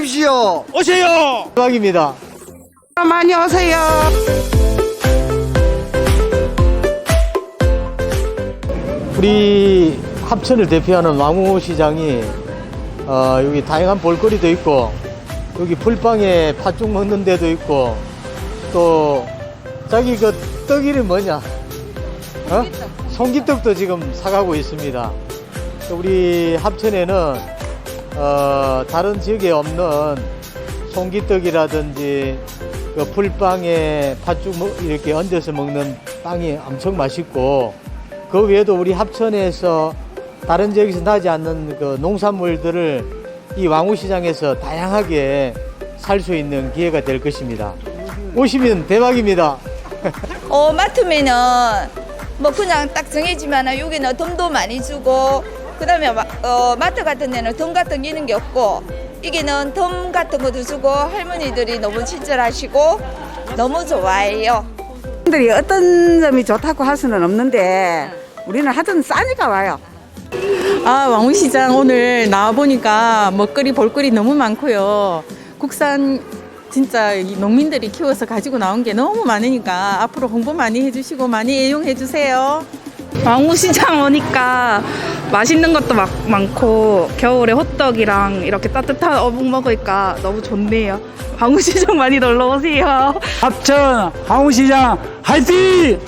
오십시오. 오세요. 대박입니다. 많이 오세요. 우리 합천을 대표하는 왕우 시장이 어, 여기 다양한 볼거리도 있고 여기 풀빵에 팥죽 먹는 데도 있고 또 자기 그 떡 이름 뭐냐? 어? 송기떡도 지금 사가고 있습니다. 우리 합천에는 어, 다른 지역에 없는 송기떡이라든지 그 풀빵에 팥죽 먹- 이렇게 얹어서 먹는 빵이 엄청 맛있고 그 외에도 우리 합천에서 다른 지역에서 나지 않는 그 농산물들을 이 왕우시장에서 다양하게 살 수 있는 기회가 될 것입니다. 오시면 대박입니다. 어, 맡으면은 뭐 그냥 딱 정해지만 여기는 돈도 많이 주고 그다음에 마- 어, 마트 같은 데는 돈 같은 게 있는 게 없고 여기는 돈 같은 것도 주고 할머니들이 너무 친절하시고 너무 좋아해요. 분들이 어떤 점이 좋다고 할 수는 없는데 우리는 하여튼 싸니까 와요. 아, 왕우시장 오늘 나와보니까 먹거리, 볼거리 너무 많고요. 국산 진짜 이 농민들이 키워서 가지고 나온 게 너무 많으니까 앞으로 홍보 많이 해주시고 많이 애용해 주세요. 왕우시장 오니까 맛있는 것도 막 많고 겨울에 호떡이랑 이렇게 따뜻한 어묵 먹으니까 너무 좋네요. 왕우시장 많이 놀러 오세요. 합천 황우시장 화이팅!